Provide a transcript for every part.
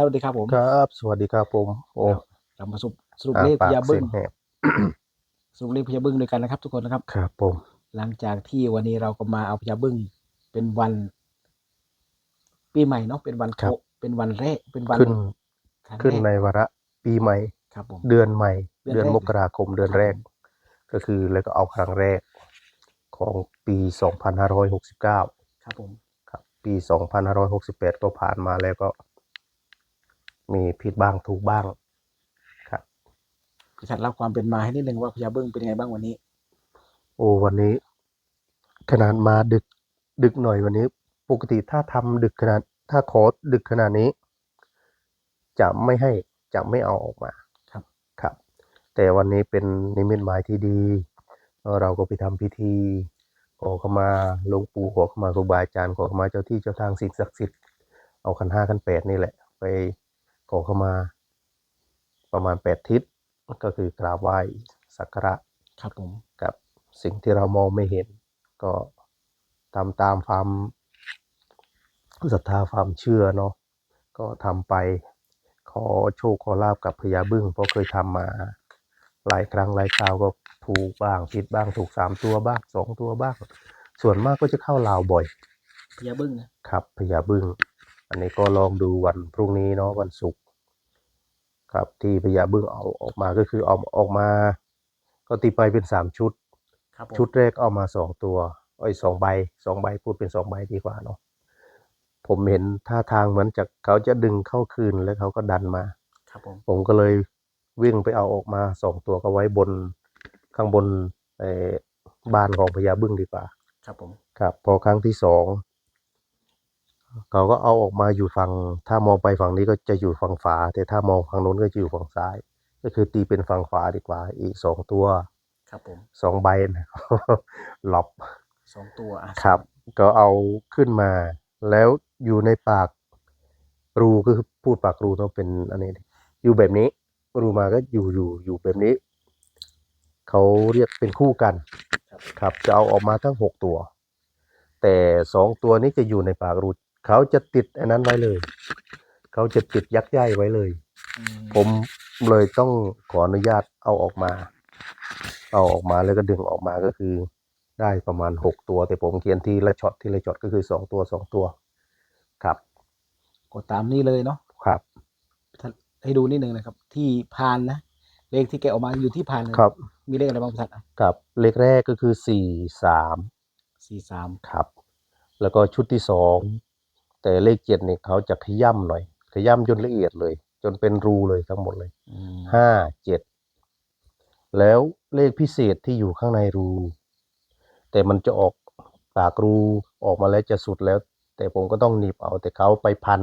สวัสดีครับผมครับ สวัสดีครับผมโอ้เรามาสรุปสรุปอ่าเลขปาพกญาบึ้เสียงงแหบสรุปเลขพญาบึ้งด้วยกันนะครับ ทุกคนนะครับครับผมหลังจากที่วันนี้เราก็มาเอาพญาบึ้งเป็นวัน ปีใหม่เนาะเป็นวันโคเป็นวันแรกเป็นวันขึ้นครั้งขึ้นแรกในวาระปีใหม่ครับผมเดือนใหม่ เดือนเดือนแรกมกราคมเดือนแรก ก็คือแล้วก็เอาครั้งแรกของปี2569ครับผมครับ ปี2568ก็ผ่านมาแล้วก็ มีผิดบ้างถูกบ้างครับพี่ชัดเล่าความเป็นมาให้นิดนึงว่าพญาบึ้งเป็นยังไงบ้างวันนี้ โอ้วันนี้ ขนาดมาดึกดึกหน่อยวันนี้ ปกติถ้าทำดึกขนาด ถ้าขอดึกขนาดนี้ จะไม่ให้จะไม่เอาออกมาครับครับ แต่วันนี้เป็นนิมิตหมายที่ดีเอ่อเราก็ไปทำพิธีขอเข้ามาหลวงปู่ขอเข้ามาครูบาอาจารย์ขอเข้ามาเจ้าที่เจ้าทางสิ่งศักดิ์สิทธิ์เอาขันห้าขันแปดนี่แหละ ไป ขอเข้ามา ประมาณแปดทิศก็คือกราบไหว้สักการะครับผมกับสิ่งที่เรามองไม่เห็น ก็ทำตามความศรัทธาความเชื่อเนาะก็ทำไปขอโชคขอลาบกับพญาบึ้งเพราะเคยทำมา หลายครั้งหลายคราวก็ถูกบ้างผิดบ้างถูกสามตัวบ้างสองตัวบ้าง ส่วนมากก็จะเข้าลาวบ่อยพญาบึ้งนะครับพญาบึ้ง อันนี้ก็ลองดูวันพรุ่งนี้เนาะวันศุกร์ครับที่พญาบึ้งเอาออกมาก็คือเอาออกมา ก็ตีไปเป็นสามชุด ครับผมชุดแรกเอามาสองตัวเอ้ยสองใบสองใบพูดเป็นสองใบดีกว่าเนาะผมเห็นท่าทางเหมือนจะเขาจะดึงเข้าคืนแล้วเขาก็ดันมา ครับผมผมก็เลยวิ่งไปเอาออกมาสองตัวก็ไว้บนข้างบนเอ่อบ้านของพญาบึ้งดีกว่า ครับผม ครับพอครั้งที่สอง เขาก็เอาออกมาอยู่ฝั่ง ถ้ามองไปฝั่งนี้ก็จะอยู่ฝั่งฝา แต่ถ้ามองฝั่งโน้นก็จะอยู่ฝั่งซ้าย ก็คือตีเป็นฝั่งฝาดีกว่า อีกสองตัว ครับผมสองใบนะหลบสองตัวอะครับ ก็เอาขึ้นมา แล้วอยู่ในปากรูก็คือพูดปากรูต้องเป็นอันนี้ดิอยู่แบบนี้ รูมาก็อยู่อยู่อยู่แบบนี้ เขาเรียกเป็นคู่กัน ครับ จะเอาออกมาทั้งหกตัว แต่สองตัวนี้จะอยู่ในปากรู เขาจะติดอันนั้นไว้เลย เขาจะติดยักษ์ใหญ่ไว้เลยอืมผมเลยต้องขออนุญาตเอาออกมา เอาออกมาแล้วก็ดึงออกมาก็คือ ได้ประมาณหกตัว แต่ผมเขียนทีละช็อตทีละช็อตก็คือสองตัวสองตัว ครับก็ตามนี้เลยเนาะครับให้ดูนิดนึงนะครับ ที่พานนะเลขที่แกออกมาอยู่ที่พานเลยครับ มีเลขอะไรบ้างพี่ชัดอะครับ เลขแรกก็คือสี่สามสี่สามครับ แล้วก็ชุดที่สอง แต่เลขเจ็ดเนี่ยเขาจะขย่ำหน่อย ขย่ำจนละเอียดเลย จนเป็นรูเลยทั้งหมดเลยอืมห้าเจ็ดแล้วเลขพิเศษที่อยู่ข้างในรู แต่มันจะออกปากรูออกมาแล้วจะสุดแล้ว แต่ผมก็ต้องหนีบเอาแต่เขาไปพัน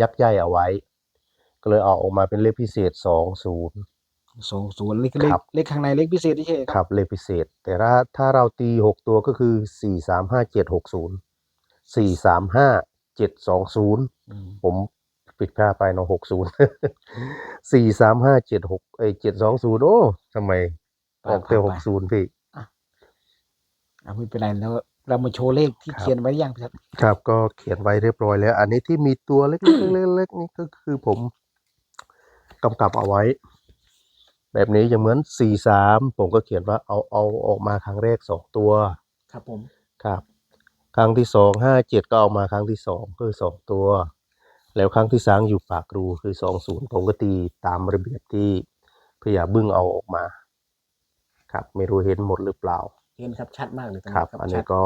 ยักษ์ใหญ่เอาไว้ ก็เลยเอาออกมาเป็นเลขพิเศษสองศูนย์สองศูนย์เลขเลขครับเลขข้างในเลขพิเศษที่ใช่ครับเลขพิเศษ แต่ถ้าถ้าเราตีหกตัวก็คือสี่สามห้าเจ็ดหกศูนย์สี่สามห้า เจ็ดสองศูนย์อืมผมผิดพลาดไปเนาะหกศูนย์สี่สามห้าเจ็ดหกเอ้เจ็ดสองศูนย์โอ้ทำไมออกแต่หกศูนย์พี่อะไม่เป็นไรแล้วเรามาโชว์เลขที่ครับเขียนไว้ยังพี่ชัดครับ ก็เขียนไว้เรียบร้อยแล้ว อันนี้ที่มีตัวเล็กๆเล็กๆนี่ก็คือผมกำกับเอาไว้ แบบนี้จะเหมือนสี่สามผมก็เขียนว่าเอาเอาออกมาครั้งแรกสองตัว ครับผม ครับ ครั้งที่สองห้าเจ็ดก็เอามาครั้งที่สองคือสองตัว แล้วครั้งที่สามอยู่ปากรูคือสองศูนย์ผมก็ตีตามระเบียบที่พยาบึ้งเอาออกมา ครับไม่รู้เห็นหมดหรือเปล่า เห็นครับชัดมากเลยตรงครับนี้อันชันี้ดก็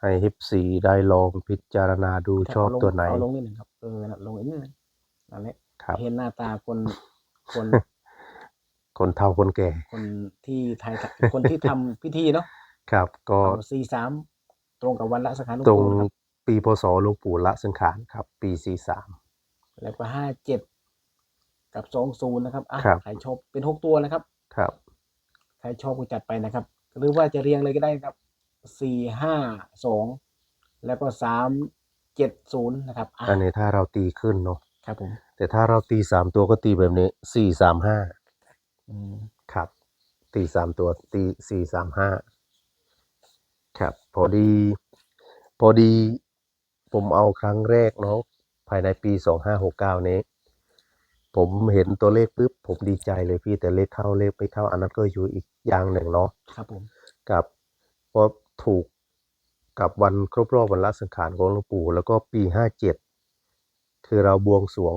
ให้ฮิปซีได้ลองพิจารณาดูถ้าชอบเาลงตัวไหนเอาลงนิดหนึ่งครับเออน่ะลงอีกนิดหนึงนั่นแหละครับเห็นหน้าตาคนคนคนเฒ่าคนแก่ คนที่ไทยคนที่ทำพิธีเนาะครับ ก็เอาสี่สาม ตรงกับวันละสังขารหลวงตรงปู่นะครับปีพศหลวงปู่ละสังขารครับ ปีสี่สาม แล้วก็ห้าเจ็ดกับสองศูนย์นะครับอะครับ ใครชอบเป็นหกตัวนะครับ ครับ ใครชอบก็จัดไปนะครับ หรือว่าจะเรียงเลยก็ได้ครับสี่ห้าสองแล้วก็สามเจ็ดศูนย์นะครับอะอันนี้ถ้าเราตีขึ้นเนาะครับผมแต่ถ้าเราตีสามตัวก็ตีแบบนี้สี่สามห้าอืมครับ ตีสามตัวตีสี่สามห้าครับพ อดี พอดี ผมเอาครั้งแรกเนาะภายในปีสองห้าหกเก้านี้ ผมเห็นตัวเลขปุ๊บผมดีใจเลยพี่แต่เลขเข้าเลขไม่เข้าอันนั้นก็อยู่อีกอย่างหนึ่งเนาะครับผมกับเพราะถูกกับวันครบรอบวันละสังขารของหลวงปู่ แล้วก็ปีห้าเจ็ดคือเราบวงสรวง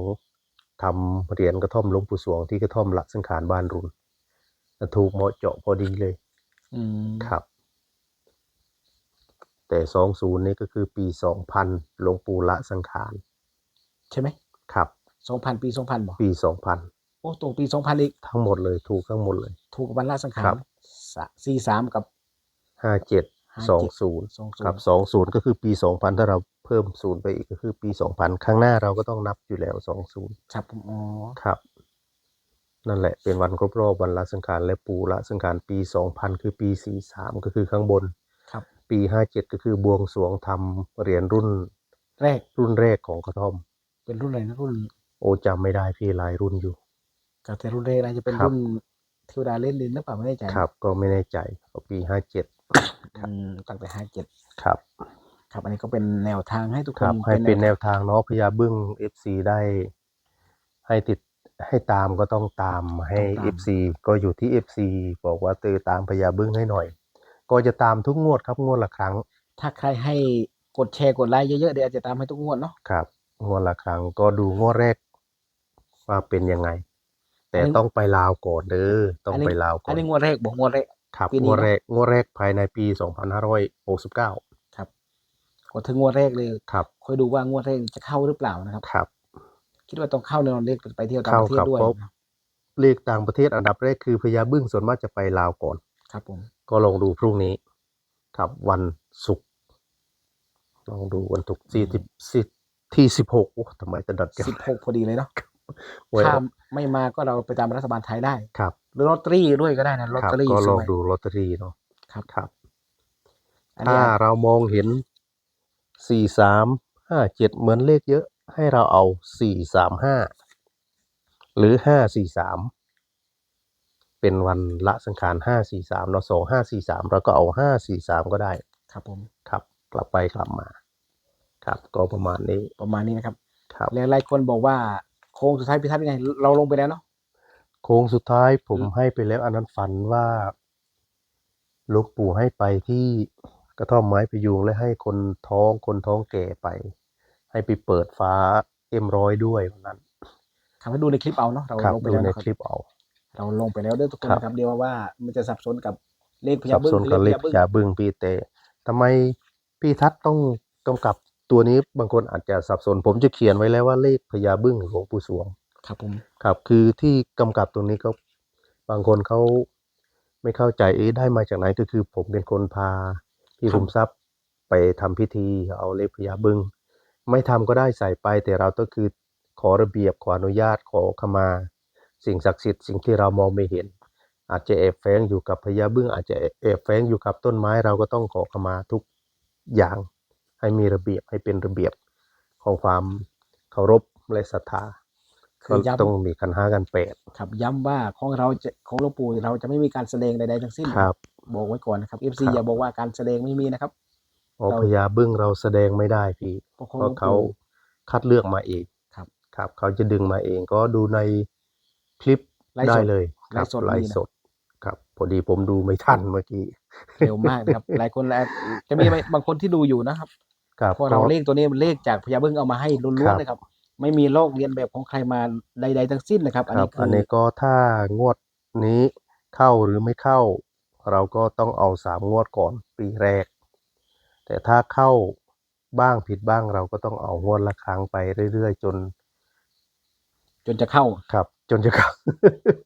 ทำเหรียญกระท่อมหลวงปู่สวงที่กระท่อมละสังขารบ้านรุนถูกเหมาะเจาะพอดีเลย อืมครับ แต่สองศูนย์นี้ก็คือปีสองพันหลวงปู่ละสังขารใช่ไหมครับสองพันปีสองพันบอกปีสองพันโอ้ตรงปีสองพันอีกทั้งหมดเลยถูกทั้งหมดเลย ถูกกับวันละสังขาครัรบสี่สามกับ ห้าเจ็ดสอง57ศูนย์สองศูครับนย์สองศูนย์ก็คือปีสองพันถ้าเราเพิ่มศูนย์ไปอีกก็คือปีสองพันข้างหน้าเราก็ต้องนับอยู่แล้วสองศูนย์ครับผมอ๋อครับ นั่นแหละเป็นวันครบรอบวันละสังขารและปูละสังขารปีสองพันคือปีสี่สามก็คือข้างบนครับ ปีห้าเจ็ดก็คือบวงสรวงทำเหรียญรุ่นแรกรุ่นแรกของกระท่อม เป็นรุ่นอะไรนะรุ่น โอจำไม่ได้พี่หลายรุ่นอยู่กับแต่รุ่นแรกน่าจะเป็นครับรุ่นเทวดาเล่นดินหรือเปล่าไม่แน่ใจครับ ก็ไม่แน่ใจก็ปีห้าเจ็ดอืมตั้งแต่ห้าเจ็ดครับ ครับอันนี้ก็เป็นแนวทางให้ทุกคคนรับให้เป็นแนววทางเนาะพญาบึ้งเอฟซีได้ ให้ติดให้ตามก็ต้องตามให้เอฟซีก็อยู่ที่เอฟซีบอกว่าเตอตามพญาบึ้งให้หน่อย ก็จะตามทุกงวดครับงวดละครั้ง ถ้าใครให้กดแชร์กดไลค์เยอะๆเดี๋ยวอาจจะตามให้ทุกงวดเนาะครับ งวดละครั้งก็ดูงวดแรกว่าเป็นยังไง แต่อันนี้ต้องไปลาวก่อนเด้อต้องอันนี้ไปลาวก่อัอนนนี้งวดแรกบอกงวดแรกครับปีนี้งวดเนอะแรกงวดแรกภายในปี2569ครับกดถึงงวดแรกเลยครับคอยดูว่างวดแรกจะเข้าหรือเปล่านะครับครับ คิดว่าต้องเข้าแน่นอนเลขไปเที่ยวต่างเข้าประเทศครับด้วยเพราะนะเลขต่างประเทศอันดับแรกคือพญาบึ้งส่วนมากจะไปลาวก่อน ครับผม ก็ลองดูพรุ่งนี้ครับวันศุกร์ลองดูวันศุกร์ที่สิบสิบที่สิบหกโอ้ทำไมจะดัดกันสิบหกพอดีเลยเนาะไว้ถ้าไม่มาก็เราไปตามรัฐบาลไทยได้ครับหรือลอตเตอรี่ด้วยก็ได้นะลอตครับเตอรี่ก็ลสองวยดูลอตเตอรี่เนาะครับครับอันนี้ถ้าเรามองเห็นสี่สามห้าเจ็ดเหมือนเลขเยอะ ให้เราเอาสี่สามห้าหรือห้าสี่สาม เป็นวันละสังขารห้าสี่สามเราสองห้าสี่สามเราก็เอาห้าสี่สามก็ได้ครับผมครับ กลับไปกลับมา ครับ ก็ประมาณนี้ประมาณนี้นะครับครับหลายๆคนบอกว่าโค้งสุดท้ายพิทัศน์ยังไง เราลงไปแล้วเนาะโค้งสุดท้ายผมอืมให้ไปแล้วอันนั้นฝันว่าหลูกปู่ให้ไปที่กระท่อมไม้พยุงและให้คนท้องคนท้องแก่ไป ให้ไปเปิดฟ้าเอ็มร้อยด้วยวันนั้นครับให้ดูในคลิปเอาเนาะเราครับลงไปดูแล้วในนะคครับลิปเอา เราลงไปแล้วเด้อทุกคนครับ นะครับ เดี๋ยวว่ามันจะสับสนกับเลขพสัญาบบึ้งสนกับเลขบึ้งยาบึ้งพี่เตทำไมพี่ทัศน์ต้องกำกับตัวนี้บางคนอาจจะสับสน ผมจะเขียนไว้แล้วว่าเลขพญาบึ้งหลวงปู่สวง ครับผม ครับคือที่กำกับตรงนี้ก็บางคนเขาไม่เข้าใจเอ๊ะได้มาจากไหนก็คือ ผมเป็นคนพาพี่คุมทรัพย์ไปทำพิธีเอาเลขพญาบึ้งไม่ทำก็ได้ใส่ไปแต่เราก็คือขอระเบียบขออนุญาตขอขมา สิ่งศักดิ์สิทธิ์สิ่งที่เรามองไม่เห็น อาจจะแอบแฝงอยู่กับพญาบึ้งอาจจะแอบแฝงอยู่กับต้นไม้เราก็ต้องขอขมาทุกอย่างให้มีระเบียบให้เป็นระเบียบของความเคารพและศรัทธาคืก็อย้ต้องมีคันห้ากันแปดำครับย้ำว่าของเราจะของหลวงปู่เราจะไม่มีการแสดงใดๆทั้งสิ้นครับบอกไว้ก่อนนะครับ FC ครับอย่าบอกว่าการแสดงไม่มีนะครับเพราะเราพญาบึ้งเราแสดงไม่ได้พี่เพราะขเพองหลวราะงเขาปู่คัดเลือกมาเองครับ ครับ เขาจะดึงมาเองก็ดูใน คลิปไลฟ์สดได้เลยครับไลฟ์สดไลมีฟ์นะสดครับ พอดีผมดูไม่ทันเมื่อกี้เร็วมากนะครับ หลายคนแลจะมีบางคนที่ดูอยู่นะครับครับเพราะเราก็เลขตัวนี้มันเลขจากพญาบึ้งเอามาให้ล้วนครับๆนะครับ ไม่มีลอกเรียนแบบของใครมาใด ๆ ทั้งสิ้นนะครับ อันครันี้บคือันอนี้ก็ถ้างวดนี้เข้าหรือไม่เข้า เราก็ต้องเอาสามงวดก่อนปีแรก แต่ถ้าเข้าบ้างผิดบ้างเราก็ต้องเอางวดละครั้งไปเรื่อยๆ จน จนจะเข้าครับ จนจะเข้า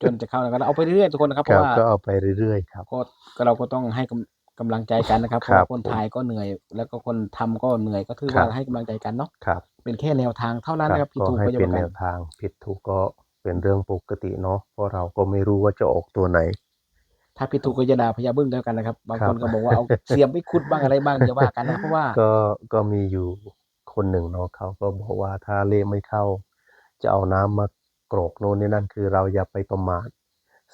จนจะเข้านะครับเอาไปเรื่อยๆทุกคนนะครับเพครับราะว่าก็เอาไปเรื่อยๆครับก็ก็เราก็ต้องให้กำกำลังใจกันนะครับเพครัราะบว่าคนถ่ายก็เหนื่อย แล้วก็คนทำก็เหนื่อยก็ถือครัว่าบให้กำลังใจกันเนาะครับ เป็นแค่แนวทางเท่านั้นคนะครัรับบผิดก็ถูกให้ก็จะเป็นว่าแนกันวทางผิดถูกก็เป็นเรื่องปกติเนาะเพราะเราก็ไม่รู้ว่าจะออกตัวไหน ถ้าผิดถูกก็จะด่าพญาบึ้งแล้วกันนะครับ บางครัคบนก็บอกว่าเอาเสียมไปขุดบ้างอะไรบ้างอย่าว่ากันนะเพราะว่าก็ก็มีอยู่คนหนึ่งเนาะเขาก็บอกว่าถ้าเลขไม่เข้า จะเอาน้ำมาก รอกโน่นนี่นั่นคือเราอย่าไปประมาท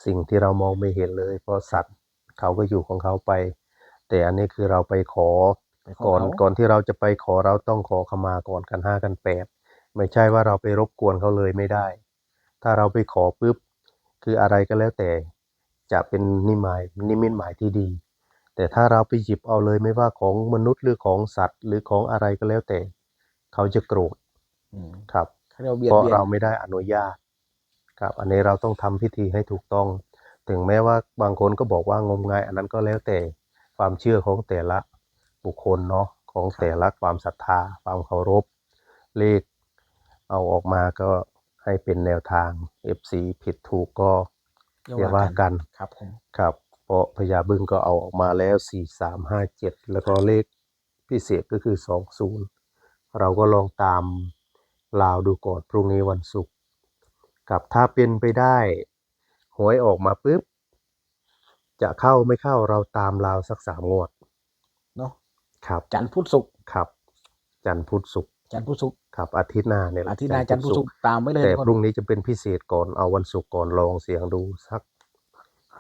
สิ่งที่เรามองไม่เห็นเลย เพราะสัตว์เขาก็อยู่ของเขาไป แต่อันนี้คือเราไปขอไปขอก่อนเขาก่อนที่เราจะไปขอเราต้องขอขมาก่อนกันห้ากันแปดไม่ใช่ว่าเราไปรบกวนเขาเลยไม่ได้ ถ้าเราไปขอปุ๊บคืออะไรก็แล้วแต่จะเป็นนิมายนิมิตหมายที่ดี แต่ถ้าเราไปหยิบเอาเลยไม่ว่าของมนุษย์หรือของสัตว์ หรือของอะไรก็แล้วแต่ เขาจะโกรธอืมครับ เขาเรียกว่าเบียดเพราะเบียนเราไม่ได้อนุญาตครับอันนี้เราต้องทำพิธีให้ถูกต้อง ถึงแม้ว่าบางคนก็บอกว่างมงาย อันนั้นก็แล้วแต่ความเชื่อของแต่ละบุคคลเนาะของแต่ละความศรัทธาความเคารพเลขเอาออกมาก็ให้เป็นแนวทาง FC ผิดถูกก็อย่าว่ากันครับผมครับเพราะพญาบึ้งก็เอาออกมาแล้ว4 3 5 7แล้วก็เลขพิเศษก็คือ20เราก็ลองตาม ลาวดูก่อนพรุ่งนี้วันศุกร์กับถ้าเป็นไปได้หวยออกมาปุ๊บ จะเข้าไม่เข้าเราตามลาวสักสามงวดเนาะครับ จันทร์พุธศุกร์ครับ จันทร์พุธศุกร์จันทร์พุธศุกร์ครับอาทิตย์หน้าเนี่ยแหละอาทิตย์หน้าจันทร์พุธศุกร์ตามไว้เลยแต่ทุกคนพรุ่งนี้จะเป็นพิเศษก่อนเอาวันศุกร์ก่อนลองเสียงดูสัก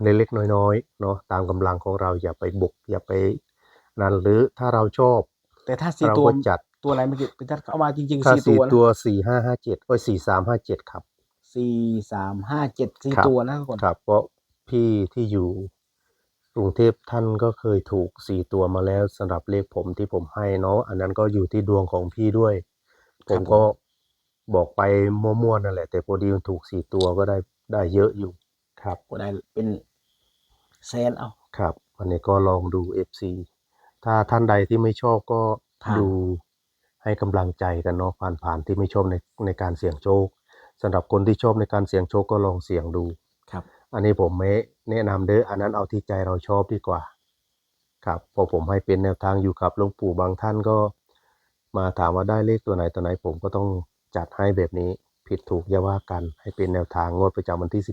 เล็กๆน้อยๆเนาะตามกำลังของเราอย่าไปบุกอย่าไปนั่นหรือถ้าเราชอบ แต่ถ้าสี่เราตัวก็จัด ตัวอะไรเมื่อกี้เป็นทัดเข้ามาจริงๆถ้าสี่สี่ตัวนะตัวสี่ห้าห้าเจ็ดโอ้ยสี่สามห้าเจ็ดครับ สี่สามห้าเจ็ดสี่ครับ ตัวนะทุกคนครับ เพราะพี่ที่อยู่กรุงเทพท่านก็เคยถูกสี่ตัวมาแล้วสำหรับเลขผมที่ผมให้เนาะอันนั้นก็อยู่ที่ดวงของพี่ด้วย ผมก็บอกไปมั่วๆนั่นแหละ แต่พอดีมันถูกสี่ตัวก็ได้ได้เยอะอยู่ครับ ก็ได้เป็นแสนเอาครับวันนี้ก็ลองดู FC ถ้าท่านใดที่ไม่ชอบก็ผ่านดูให้กำลังใจกันเนาะผ่านผ่านที่ไม่ชอบในในการเสี่ยงโชคสำหรับคนที่ชอบในการเสี่ยงโชคก็ลองเสี่ยงดู ครับอันนี้ผมไม่แนะนำเด้ออันนั้นเอาที่ใจเราชอบดีกว่า ครับเพอผมให้เป็นแนวทางอยู่กับหลวงปู่บางท่านก็ มาถามว่าได้เลขตัวไหนตัวไหนผมก็ต้องจัดให้แบบนี้ผิดถูกอย่าว่ากันให้เป็นแนวทางงวดประจำวันที่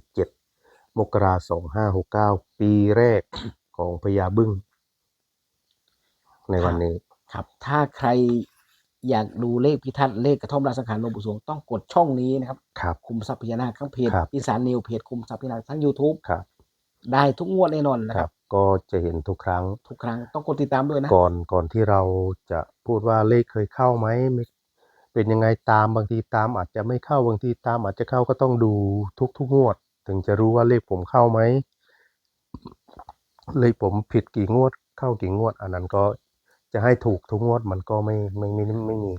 17 มกราสองห้าหกเก้าปีแรก ของพญาบึ้ง ในวันนี้ ครับ ถ้าใครอยากดูเลขพิทัศน์เลขกระท่อมราชสังขารหลวงปู่สวงต้องกดช่องนี้นะครับ ครับ คุมทรัพย์พญานาคทั้งเพจครับ อีสานนิวเพจคุมทรัพย์พญานาคทั้ง YouTube ครับได้ทุกงวดแน่นอนนะคครัรับ บ ก็จะเห็นทุกครั้ง ทุกครั้งต้องกดติดตามด้วยนะ ก่อนก่อนที่เราจะพูดว่าเลขเคยเข้าไหมไม่เป็นยังไงตามบางทีตามอาจจะไม่เข้าบางทีตามอาจจะเข้าก็ต้องดูทุกทุกงวด ถึงจะรู้ว่าเลขผมเข้าไหมเลขผมผิดกี่งวด เข้ากี่งวด อันนั้นก็ จะให้ถูกทุกงวดมันก็ไม่ไม่ไม่ไม่ไม่มี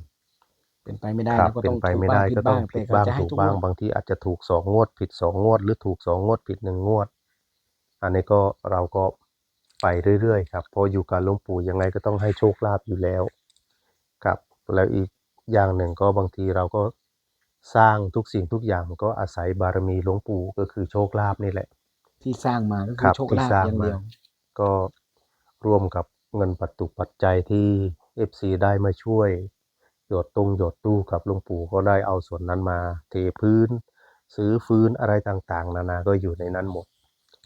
เป็นไปไม่ได้ครับนะก็เป็ต้นองไปถูกไม่บ้าได้งผิก็ดต้อบ้างงผิแต่ดก็บ้างจะให้ถูกทุกบ้างงวดบางทีอาจจะถูกสองงวด ผิดสองงวด หรือถูกสองงวด ผิดหนึ่งงวด อันนี้ก็เราก็ไปเรื่อยๆครับเพออยู่กับหลวงปู่ยังไงก็ต้องให้โชคลาภอยู่แล้ว ครับ แล้วอีกอย่างหนึ่งก็บางทีเราก็สร้างทุกสิ่งทุกอย่างมันก็อาศัยบารมีหลวงปู่ก็คือโชคลาภนี่แหละ ที่สร้างมาก็คคืรัอบโชคที่ลาภสร้างอย่างมาเดียวก็ร่วมกับ เงินปัจจุปัจจัยที่ FC ได้มาช่วย หยดตุงหยดตู้กับหลวงปู่ก็ได้เอาส่วนนั้นมา เทพื้น ซื้อฟื้นอะไรต่างๆ นานาก็อยู่ในนั้นหมด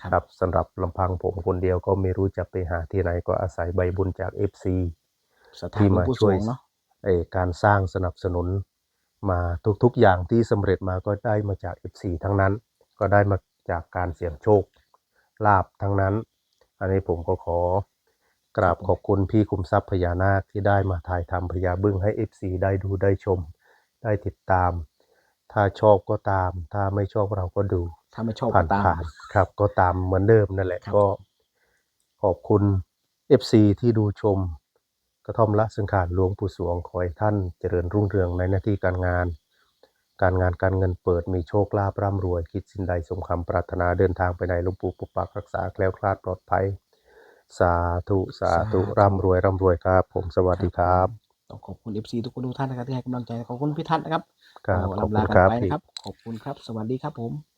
ครับครับสำหรับลำพังผมคนเดียวก็ไม่รู้จะไปหาที่ไหนก็อาศัยใบบุญจาก FC สถานที่หลวงมาปู่สช่ววยงเนาะเอ่อการสร้างสนับสนุนมาทุกๆอย่างที่สำเร็จมาก็ได้มาจาก F4 ทั้งนั้น ก็ได้มาจากการเสี่ยงโชคลาบทั้งนั้น อันนี้ผมก็ขอ กราบขอบคุณพี่คุมทรัพย์พญานาคที่ได้มาถ่ายทำพญาบึ้งให้ F4 ได้ดูได้ชม ได้ติดตาม ถ้าชอบก็ตาม ถ้าไม่ชอบเราก็ดู ถ้าไม่ชอบผ่าก็นตามผ่านครับ ก็ตามเหมือนเดิมนั่นแหละครับก็ ขอบคุณ FC ที่ดูชม กระท่อมละสังขารหลวงปู่สวงขอให้ท่านเจริญรุ่งเรืองในหน้าที่การงาน การงานการเงินเปิดมีโชคลาภร่ำรวย คิดสิ่งใดสมคำปรารถนาเดินทางไปไหนหลวงปู่ปกปักรักษาแคล้วคลาดปลอดภัย สาธุสาธุร่ำรวยร่ำรวยครับ ผมสวัสดีครับต้องขอบคุณ FC ทุกคนทุกท่านนะครับที่ให้กำลังใจขอบคุณพี่ทัศน์นะครับครับเราขอบลำคุลาณกันครับไปพี่นะครับขอบคุณครับ สวัสดีครับผม